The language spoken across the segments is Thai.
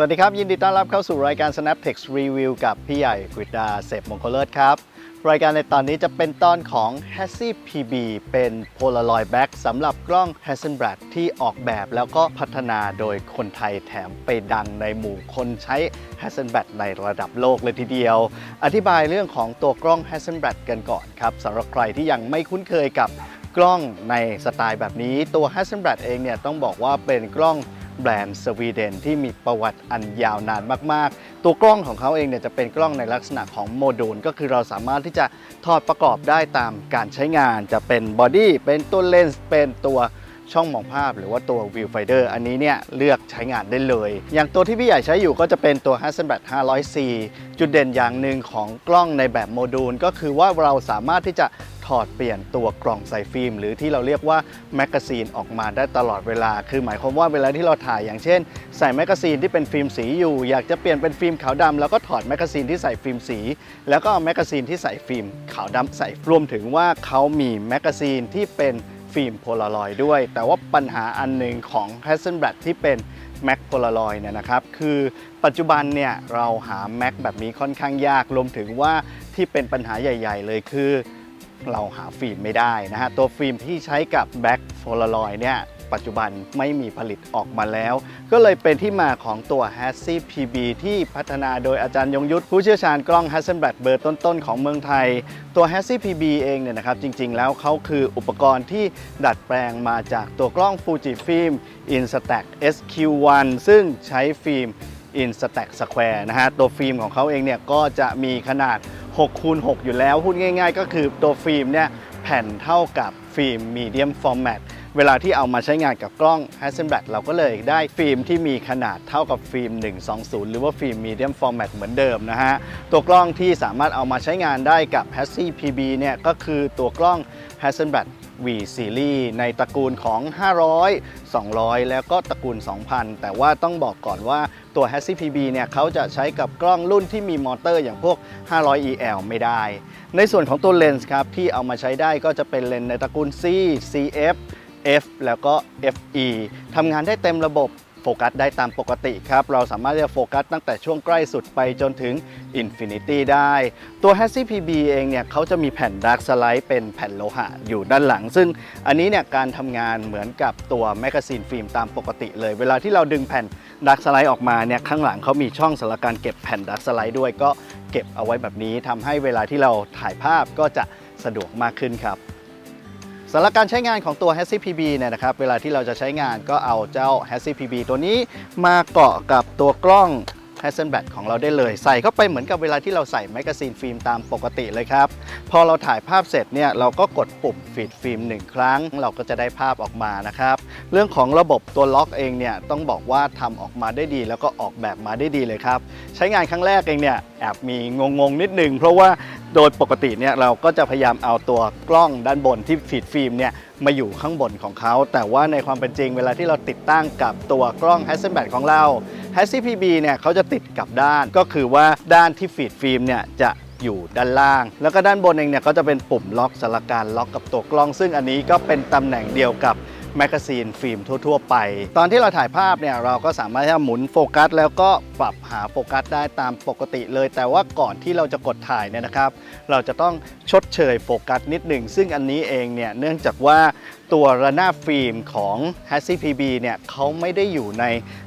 สวัสดีครับ ยินดีต้อนรับเข้าสู่รายการ Snaptex Review กับพี่ใหญ่กฤษดาเสพมงคลเลิศครับ รายการในตอนนี้จะเป็นตอนของ h a s s i PB เป็น Polaroid Back สำหรับกล้อง Hasselblad ที่ออกแบบแล้วก็พัฒนาโดยคนไทยแถมไปดังในหมู่คนใช้ Hasselblad ในระดับโลกเลยทีเดียว อธิบายเรื่องของตัวกล้อง Hasselblad กันก่อนครับสำหรับใครที่ยังไม่คุ้นเคยกับกล้องในสไตล์แบบนี้ตัว Hasselblad เองเนี่ยต้องบอกว่าเป็นกล้อง แบรนด์สวีเดนที่มีประวัติอันยาวนานมาก ๆ ตัวกล้องของเขาเองเนี่ยจะเป็นกล้องในลักษณะของโมดูล ก็คือเราสามารถที่จะถอดประกอบได้ตามการใช้งาน จะเป็นบอดี้เป็นตัวเลนส์เป็นตัว ช่องมองภาพหรือว่าตัววิวไฟเดอร์อันนี้เนี่ยเลือกใช้งานได้เลย อย่างตัวที่พี่ใหญ่ใช้อยู่ก็จะเป็นตัว Hasselblad 500C จุดเด่นอย่างหนึ่งของกล้องในแบบโมดูล ก็คือว่าเราสามารถที่จะถอดเปลี่ยนตัวกล่องใส่ฟิล์ม หรือที่เราเรียกว่าแมกกาซีนออกมาได้ตลอดเวลา คือหมายความว่าเวลาที่เราถ่ายอย่างเช่น ใส่แมกกาซีนที่เป็นฟิล์มสีอยู่ อยากจะเปลี่ยนเป็นฟิล์มขาวดำแล้วก็ถอดแมกกาซีนที่ใส่ฟิล์มสี แล้วก็เอาแมกกาซีนที่ใส่ฟิล์มขาวดำใส่รวมถึงว่าเขามีแมกกาซีนที่เป็น ฟิล์มโพลารอยด้วย แต่ว่าปัญหาอันหนึ่งของ Hasselblad ที่เป็นแม็กโพลารอยเนี่ยนะครับ คือปัจจุบันเนี่ยเราหาแม็กแบบนี้ค่อนข้างยากรวมถึงว่าที่เป็นปัญหาใหญ่ ๆ เลยคือเราหาฟิล์มไม่ได้นะฮะ ตัวฟิล์มที่ใช้กับแบ็กโพลารอยเนี่ย ปัจจุบันไม่มีผลิตออกมาแล้ว ก็เลยเป็นที่มาของตัว h a s s i PB ที่พัฒนาโดยอาจารย์ยงยุทธผู้เชี่ยวชาญกล้อง Hasselblad เบอร์ต้นๆของเมืองไทย ตัว h a s s i PB เองเนี่ยนะครับจริงๆ แล้วเขาคืออุปกรณ์ที่ดัดแปลงมาจากตัวกล้อง Fujifilm Instax SQ1 ซึ่งใช้ฟิล์ม Instax Square นะฮะตัวฟิล์มของเขาเองเนี่ยก็จะมีขนาด6คูณ6อยู่แล้ว พูดง่าย ๆ ก็คือตัวฟิล์มเนี่ยแผ่นเท่ากับฟิล์ม Medium Format เวลาที่เอามาใช้งานกับกล้อง Hasselblad เราก็เลยได้ฟิล์มที่มีขนาดเท่ากับฟิล์ม 120 หรือว่าฟิล์ม Medium Format เหมือนเดิมนะฮะ ตัวกล้องที่สามารถเอามาใช้งานได้กับ h a s s i PB เนี่ยก็คือตัวกล้อง Hasselblad V Series ในตระกูลของ 500 200 แล้วก็ตระกูล 2,000 แต่ว่าต้องบอกก่อนว่าตัว h a s s i PB เนี่ยเขาจะใช้กับกล้องรุ่นที่มีมอเตอร์อย่างพวก 500 EL ไม่ได้ ในส่วนของตัวเลนส์ครับที่เอามาใช้ได้ก็จะเป็นเลนส์ในตระกูล C CF F แล้วก็ FE ทำงานได้เต็มระบบโฟกัสได้ตามปกติครับ เราสามารถจะโฟกัสตั้งแต่ช่วงใกล้สุดไปจนถึง Infinity ได้ ตัว h a s s i PB เองเนี่ยเขาจะมีแผ่น Dark Slide เป็นแผ่นโลหะอยู่ด้านหลัง ซึ่งอันนี้เนี่ยการทำงานเหมือนกับตัวแมกกาซีนฟิล์มตามปกติเลย เวลาที่เราดึงแผ่น Dark Slide ออกมาเนี่ยข้างหลังเขามีช่องสำหรับการเก็บแผ่น Dark Slide ด้วยก็เก็บเอาไว้แบบนี้ทำให้เวลาที่เราถ่ายภาพก็จะสะดวกมากขึ้นครับ สำหรับการใช้งานของตัว h a s s i PB เนี่ยนะครับ เวลาที่เราจะใช้งานก็เอาเจ้า h a s s i PB ตัวนี้มาเกาะกับตัวกล้อง Hasselblad ของเราได้เลย ใส่เข้าไปเหมือนกับเวลาที่เราใส่แมกกาซีนฟิล์มตามปกติเลยครับ พอเราถ่ายภาพเสร็จเนี่ยเราก็กดปุ่มฟีดฟิล์มหนึ่งครั้ง เราก็จะได้ภาพออกมานะครับ เรื่องของระบบตัวล็อกเองเนี่ยต้องบอกว่าทำออกมาได้ดี แล้วก็ออกแบบมาได้ดีเลยครับ ใช้งานครั้งแรกเองเนี่ยแอบมีงงๆนิดนึงเพราะว่า โดยปกติเนี่ยเราก็จะพยายามเอาตัวกล้องด้านบนที่ฟีดฟิล์มเนี่ยมาอยู่ข้างบนของเขา แต่ว่าในความเป็นจริงเวลาที่เราติดตั้งกับตัวกล้อง Hasselblad ของเรา h a s s i PB เนี่ยเขาจะติดกับด้านก็คือว่าด้านที่ฟีดฟิล์มเนี่ยจะอยู่ด้านล่าง แล้วก็ด้านบนเองเนี่ยก็จะเป็นปุ่มล็อกสำหรับการล็อกกับตัวกล้อง ซึ่งอันนี้ก็เป็นตำแหน่งเดียวกับ แมกกาซีนฟิล์มทั่ว ๆ ไป ตอนที่เราถ่ายภาพเนี่ยเราก็สามารถที่จะหมุนโฟกัส แล้วก็ปรับหาโฟกัสได้ตามปกติเลย แต่ว่าก่อนที่เราจะกดถ่ายเนี่ยนะครับ เราจะต้องชดเชยโฟกัสนิดหนึ่งซึ่งอันนี้เองเนี่ยเนื่องจากว่า ตัวระนาบฟิล์มของ h a s s i PB เนี่ยเขาไม่ได้อยู่ใน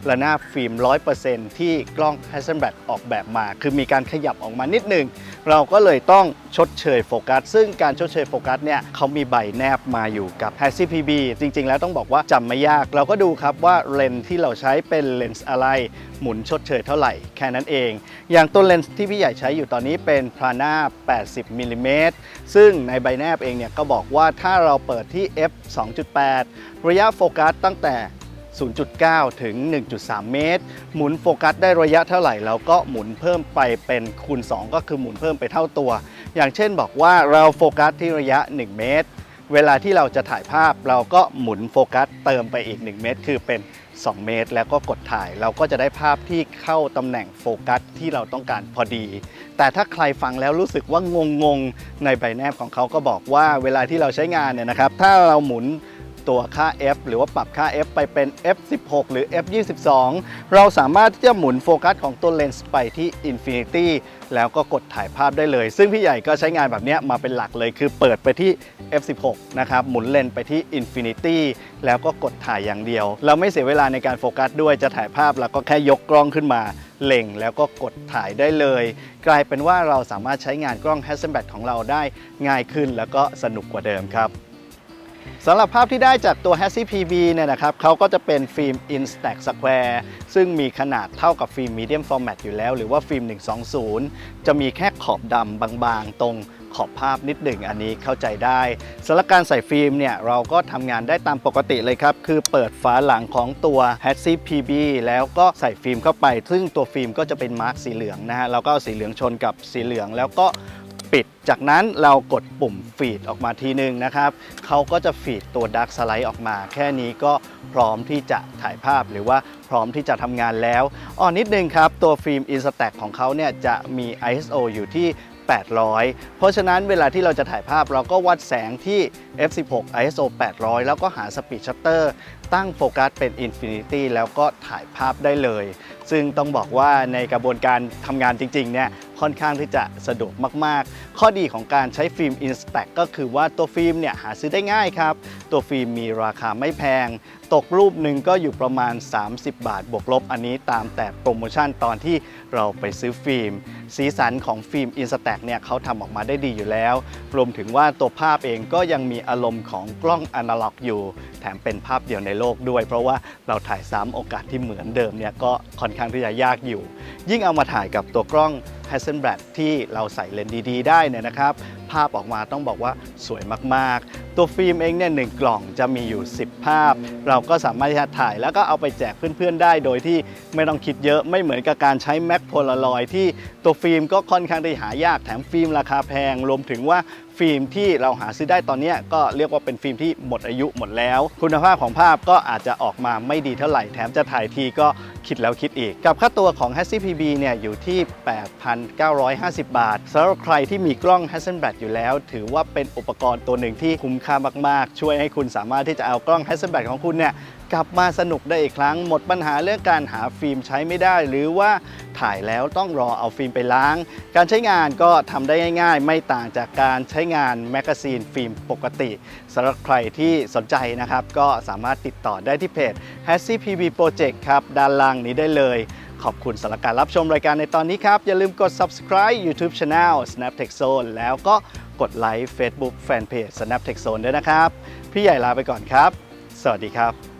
ระนาบฟิล์ม 100%ที่กล้อง Hasselblad ออกแบบมา คือมีการขยับออกมานิดหนึ่งเราก็เลยต้องชดเชยโฟกัส ซึ่งการชดเชยโฟกัสเนี่ยเขามีใบแนบมาอยู่กับ h a s s i PB จริง ๆ แล้วต้องบอกว่าจำไม่ยาก เราก็ดูครับว่าเลนส์ที่เราใช้เป็นเลนส์อะไร หมุนชดเชยเท่าไหร่ แค่นั้นเอง อย่างตัวเลนส์ที่พี่ใหญ่ใช้อยู่ตอนนี้เป็น Prana 80มิลลิเมตรซึ่งในใบแนบเองเนี่ยก็บอกว่าถ้าเราเปิดที่ f 2.8 ระยะโฟกัสตั้งแต่ 0.9 ถึง 1.3 เมตร หมุนโฟกัสได้ระยะเท่าไหร่เราก็หมุนเพิ่มไปเป็นคูณ 2 ก็คือหมุนเพิ่มไปเท่าตัว อย่างเช่นบอกว่าเราโฟกัสที่ระยะ 1 เมตร เวลาที่เราจะถ่ายภาพเราก็หมุนโฟกัสเติมไปอีก 1 เมตร คือเป็น 2 เมตร แล้วก็กดถ่ายเราก็จะได้ภาพที่เข้าตำแหน่งโฟกัสที่เราต้องการพอดี แต่ถ้าใครฟังแล้วรู้สึกว่างงงๆในใบแนบของเขาก็บอกว่าเวลาที่เราใช้งานเนี่ยนะครับ ถ้าเราหมุน ตัวค่า f หรือว่าปรับค่า f ไปเป็น f16 หรือ f22 เราสามารถที่จะหมุนโฟกัสของตัวเลนส์ไปที่ infinity แล้วก็กดถ่ายภาพได้เลย ซึ่งพี่ใหญ่ก็ใช้งานแบบนี้มาเป็นหลักเลย คือเปิดไปที่ f16 นะครับหมุนเลนส์ไปที่ infinity แล้วก็กดถ่ายอย่างเดียว เราไม่เสียเวลาในการโฟกัสด้วยจะถ่ายภาพแล้วก็แค่ยกกล้องขึ้นมาเล็งแล้วก็กดถ่ายได้เลย กลายเป็นว่าเราสามารถใช้งานกล้อง Hasselblad ของเราได้ง่ายขึ้นแล้วก็สนุกกว่าเดิมครับ สำหรับภาพที่ได้จากตัว h a s s y PB เนี่ยนะครับเขาก็จะเป็นฟิล์ม Instax Square ซึ่งมีขนาดเท่ากับฟิล์ม Medium Format อยู่แล้ว หรือว่าฟิล์ม 120 จะมีแค่ขอบดำบางๆ ตรงขอบภาพนิดหนึ่งอันนี้เข้าใจได้สำหรับการใส่ฟิล์มเนี่ยเราก็ทำงานได้ตามปกติเลยครับ คือเปิดฝาหลังของตัว h a s s y PB แล้วก็ใส่ฟิล์มเข้าไป ซึ่งตัวฟิล์มก็จะเป็นมาร์กสีเหลืองนะฮะเราก็เอาสีเหลืองชนกับสีเหลืองแล้วก็ ปิด จากนั้นเรากดปุ่มฟีดออกมาทีนึงนะครับเขาก็จะฟีดตัวดักสไลด์ออกมา แค่นี้ก็พร้อมที่จะถ่ายภาพหรือว่าพร้อมที่จะทำงานแล้วอ๋อนิดนึงครับ ตัวฟิล์ม Instax ของเขาเนี่ยจะมี ISO อยู่ที่ 800 เพราะฉะนั้นเวลาที่เราจะถ่ายภาพเราก็วัดแสงที่ f16 ISO 800 แล้วก็หาสปีดชัตเตอร์ตั้งโฟกัสเป็น Infinity แล้วก็ถ่ายภาพได้เลย ซึ่งต้องบอกว่าในกระบวนการทำงานจริงๆเนี่ย ค่อนข้างที่จะสะดวกมากๆ ข้อดีของการใช้ฟิล์ม Instax ก็คือว่าตัวฟิล์มเนี่ยหาซื้อได้ง่ายครับ ตัวฟิล์มมีราคาไม่แพง ตกรูปหนึ่งก็อยู่ประมาณ 30 บาทบวกลบ อันนี้ตามแต่โปรโมชั่นตอนที่เราไปซื้อฟิล์ม สีสันของฟิล์ม Instax เนี่ยเขาทำออกมาได้ดีอยู่แล้ว รวมถึงว่าตัวภาพเองก็ยังมีอารมณ์ของกล้องอนาล็อกอยู่ แถมเป็นภาพเดียวในโลกด้วย เพราะว่าเราถ่ายซ้ำโอกาสที่เหมือนเดิมเนี่ยก็ค่อนข้างที่จะยากอยู่ ยิ่งเอามาถ่ายกับตัวกล้อง Hasselblad ที่เราใส่เลนส์ดีๆ ได้เนี่ยนะครับ ภาพออกมาต้องบอกว่าสวยมากๆ ตัวฟิล์มเองเนี่ยหนึ่งกล่องจะมีอยู่ 10 ภาพ เราก็สามารถที่จะถ่ายแล้วก็เอาไปแจกเพื่อนๆได้โดยที่ไม่ต้องคิดเยอะไม่เหมือนกับการใช้แม็กโพลารอยที่ตัวฟิล์มก็ค่อนข้างที่หายากแถมฟิล์มราคาแพง รวมถึงว่าฟิล์มที่เราหาซื้อได้ตอนนี้ก็เรียกว่าเป็นฟิล์มที่หมดอายุหมดแล้ว คุณภาพของภาพก็อาจจะออกมาไม่ดีเท่าไหร่แถมจะถ่ายทีก็คิดแล้วคิดอีก กับค่าตัวของ h a s s y PB เนี่ยอยู่ที่ 8,950 บาทสำหรับใครที่มีกล้อง Hasselblad อยู่แล้ว ถือว่าเป็นอุปกรณ์ตัวหนึ่งที่คุ้มค่ามาก ๆ ช่วยให้คุณสามารถที่จะเอากล้อง Hasselblad ของคุณเนี่ยกลับมาสนุกได้อีกครั้ง หมดปัญหาเรื่องการหาฟิล์มใช้ไม่ได้ หรือว่าถ่ายแล้วต้องรอเอาฟิล์มไปล้าง การใช้งานก็ทำได้ง่าย ๆ ไม่ต่างจากการใช้งานแมกกาซีนฟิล์มปกติสำหรับใครที่สนใจนะครับ ก็สามารถติดต่อได้ที่เพจ h a s s y PB Project ครับด้านล่างนี้ได้เลย ขอบคุณสำหรับการรับชมรายการในตอนนี้ครับ อย่าลืมกด subscribe YouTube Channel Snaptech Zone แล้วก็กดไลค์ Facebook Fanpage Snaptech Zone ด้วยนะครับ พี่ใหญ่ลาไปก่อนครับ สวัสดีครับ